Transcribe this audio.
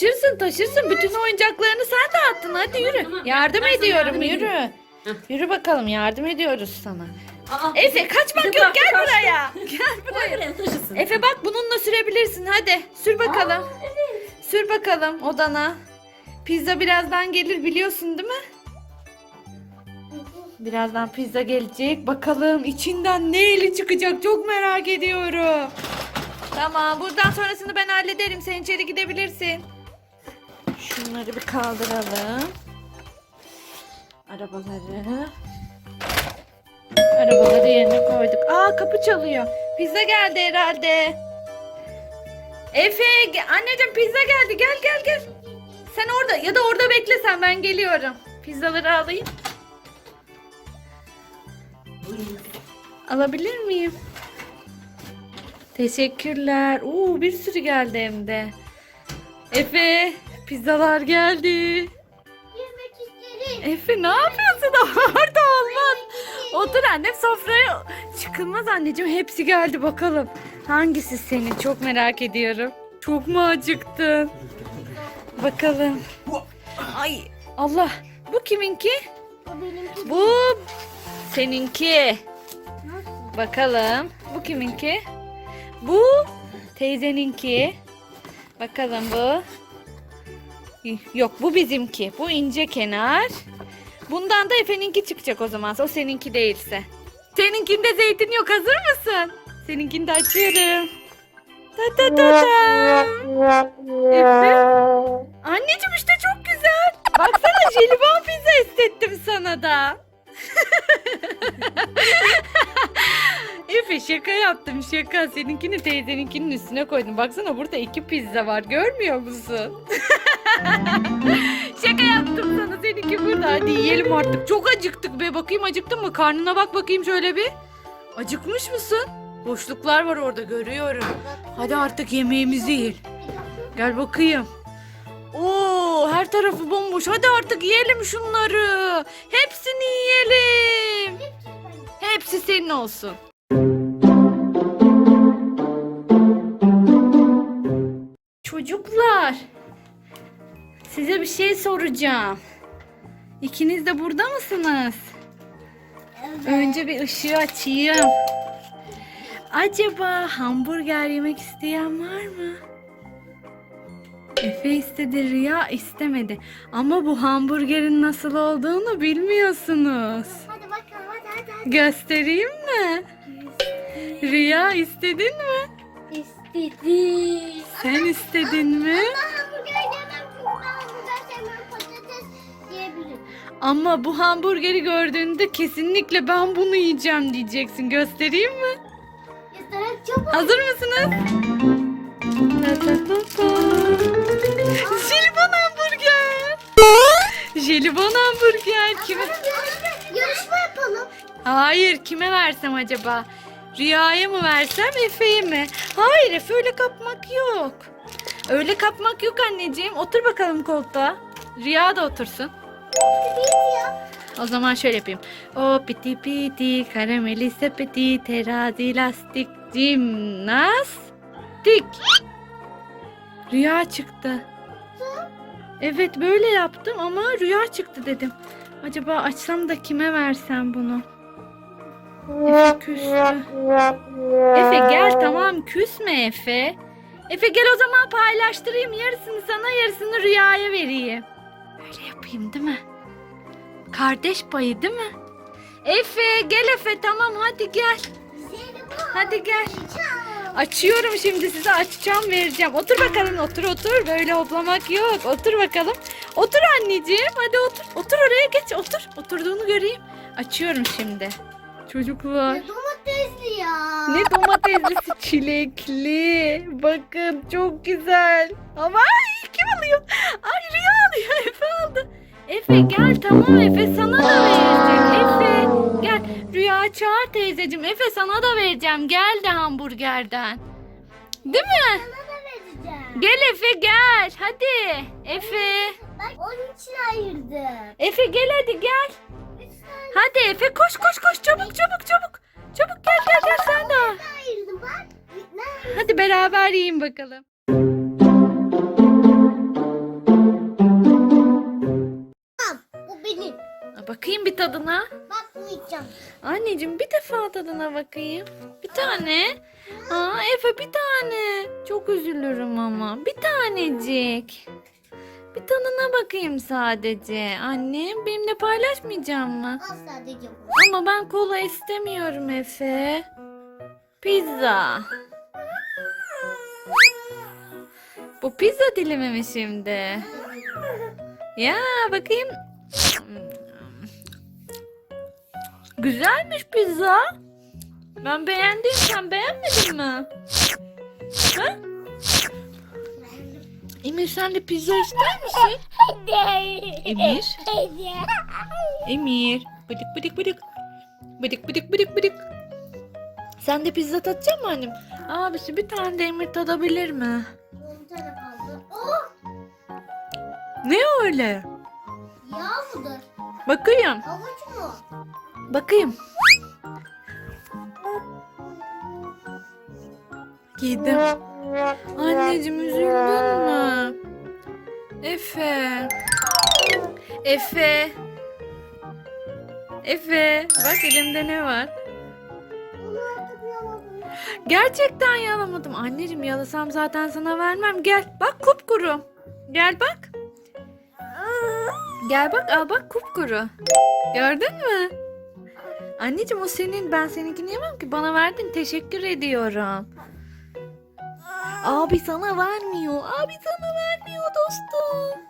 Taşırsın taşırsın. Bütün oyuncaklarını sen dağıttın. Hadi yürü. tamam. Yardım Ben sana ediyorum yardım yürü. Yürü bakalım yardım ediyoruz sana. Aa, Efe kaçmak yok gel kaçtı. buraya. Gel Koy buraya. buraya taşısın. Efe bak bununla sürebilirsin hadi. Sür bakalım. Aa, evet. Sür bakalım odana. Pizza birazdan gelir biliyorsun değil mi? Birazdan pizza gelecek. Bakalım içinden ne eli çıkacak çok merak ediyorum. Tamam buradan sonrasını ben hallederim. Sen içeri gidebilirsin. Şunları bir kaldıralım. Arabaları. Arabaları yerine koyduk. Aa kapı çalıyor. Pizza geldi herhalde. Efe anneciğim pizza geldi. Gel gel gel. Sen orada ya da orada bekle sen ben geliyorum. Pizzaları alayım. Alabilir miyim? Teşekkürler. Oo bir sürü geldi hem de. Efe pizzalar geldi. Yemek isterim. Efe ne yapıyorsun? Orada olmaz. Otur annem sofraya çıkılmaz anneciğim. Hepsi geldi bakalım. Hangisi senin? Çok merak ediyorum. Çok mu acıktın? Bakalım. Ay Allah. Bu kiminki? O benimki. Bu seninki. Nasıl? Bakalım. Bu kiminki? Bu teyzeninki. Bakalım bu. Yok bu bizimki. Bu ince kenar. Bundan da Efe'ninki çıkacak o zaman. O seninki değilse. Seninkinde zeytin yok. Hazır mısın? Seninkini de açıyorum. Ta ta ta ta. Efe. Anneciğim işte çok güzel. Baksana jelibon pizza istettim sana da. Efe şaka yaptım şaka. Seninkini teyzeninkinin üstüne koydum. Baksana burada iki pizza var. Görmüyor musun? şaka yaptım sana. Seninki burada. Hadi yiyelim artık. Çok acıktık be. Bakayım acıktın mı? Karnına bak bakayım şöyle bir. Acıkmış mısın? Boşluklar var orada görüyorum. Hadi artık yemeğimizi yiyelim. Gel bakayım. Oo, her tarafı bomboş. Hadi artık yiyelim şunları. Hepsini yiyelim. Hepsi senin olsun. Size bir şey soracağım. İkiniz de burada mısınız? Önce bir ışığı açayım. Acaba hamburger yemek isteyen var mı? Efe istedi, Rüya istemedi. Ama bu hamburgerin nasıl olduğunu bilmiyorsunuz. Hadi bakalım hadi hadi. hadi. Göstereyim mi? Rüya istedin mi? İstedim. Sen istedin mi? Ama bu hamburgeri gördüğünde kesinlikle ben bunu yiyeceğim diyeceksin. Göstereyim mi? İsterim çok Hazır mısınız? Jelibon hamburger. Jelibon hamburger. Kime? Yarışma yapalım. Hayır kime versem acaba? Rüya'ya mı versem Efe'ye mi? Hayır Efe öyle kapmak yok. Öyle kapmak yok anneciğim. Otur bakalım koltuğa. Rüya da otursun. O zaman şöyle yapayım. O piti piti karameli sepeti terazi lastik jimnastik. Rüya çıktı. Evet böyle yaptım ama rüya çıktı dedim. Acaba açsam da kime versem bunu? Efe küstü. Efe gel tamam küsme Efe. Efe gel o zaman paylaştırayım yarısını sana yarısını rüyaya vereyim. Yapayım değil mi? Kardeş payı değil mi? Efe gel Efe tamam hadi gel. Hadi gel. Açıyorum şimdi size açacağım vereceğim. Otur bakalım otur otur. Böyle hoplamak yok. Otur bakalım. Otur anneciğim hadi otur. Otur oraya geç otur. Oturduğunu göreyim. Açıyorum şimdi. Çocuklar. Ne domatesli ya. Ne domateslisi çilekli. Bakın çok güzel. Ama ay, kim alıyor? Ay Rüya alıyor. Efe aldı. Efe gel tamam Efe sana da verecek. Efe gel. Rüya çağır teyzeciğim. Efe sana da vereceğim. Gel de hamburgerden. Değil mi? Sana da vereceğim. Gel Efe gel. Hadi. Efe. Bak onun için ayırdım. Efe gel hadi gel. Hadi Efe koş koş koş çabuk çabuk çabuk. Çabuk gel gel gel sen de. Hadi beraber yiyin bakalım. Bakmayacağım. Anneciğim bir defa tadına bakayım. Bir tane. Aa Efe bir tane. Çok üzülürüm ama. Bir tanecik. Bir tadına bakayım sadece. Annem benimle paylaşmayacak mı? Al sadece bu. Ama ben kola istemiyorum Efe. Pizza. Bu pizza dilimi mi şimdi? Ya bakayım. Güzelmiş pizza. Ben beğendim. Sen beğenmedin mi? Ha? Emir sen de pizza ister misin? Emir. Emir. Bıdık bıdık bıdık. Bıdık bıdık bıdık bıdık. Sen de pizza tadacak mı annem? Abisi bir tane de Emir tadabilir mi? Ne öyle? Yağ mıdır? Bakayım. Havuç mu? Bakayım. Yedim. Anneciğim üzüldün mü? Efe. Efe. Efe. Bak elimde ne var? Gerçekten yalamadım. Anneciğim yalasam zaten sana vermem. Gel bak kupkuru. Gel bak. Gel bak al bak kupkuru. Gördün mü? Anneciğim o senin. Ben seninkini yemem ki. Bana verdin. Teşekkür ediyorum. Abi sana vermiyor. Abi sana vermiyor dostum.